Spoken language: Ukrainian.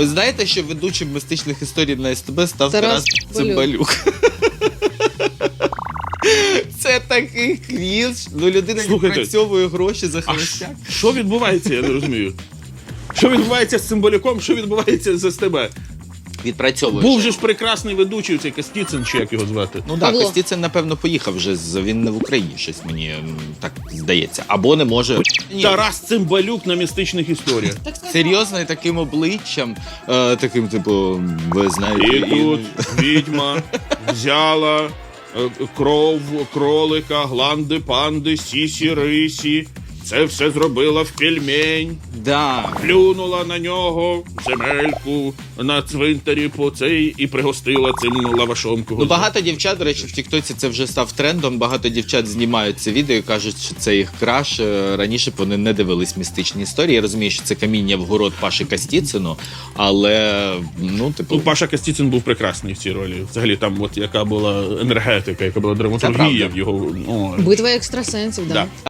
Ви знаєте, що ведучим мистичних історій на СТБ став Тарас Цимбалюк? Це такий крінж. Ну людина Слухайте, відпрацьовує гроші за холостяк. що відбувається, я не розумію. Що відбувається з цимбалюком, що відбувається з СТБ? Відпрацьовує. Був же ж прекрасний ведучий цей Костіцин, чи як його звати. Ну так, Павло. Костіцин, напевно, поїхав вже з він не в Україні, щось мені м, так здається. Або не може. Ні, Тарас Цимбалюк на містичних історіях. серйозно і таким обличчям, е, таким, типу, ви знаєте. І тут відьма взяла е, кров кролика, гланди, панди, сісі, рисі. Це все зробила в пельмень, Да. плюнула на нього земельку на цвинтарі по цей і пригостила цим лавашом. Ну, багато дівчат, до речі, в Тіктоці це вже став трендом. Багато дівчат знімають це відео і кажуть, що це їх краш. Е, Раніше б вони не дивились містичні історії. Я розумію, що це каміння в город Паші Кастіцину, але ну, типу, Ну, Паша Костіцин був прекрасний в цій ролі. Взагалі, там, от яка була енергетика, яка була драматургія правда. в його. Ну, Битва екстрасенсів, да. да.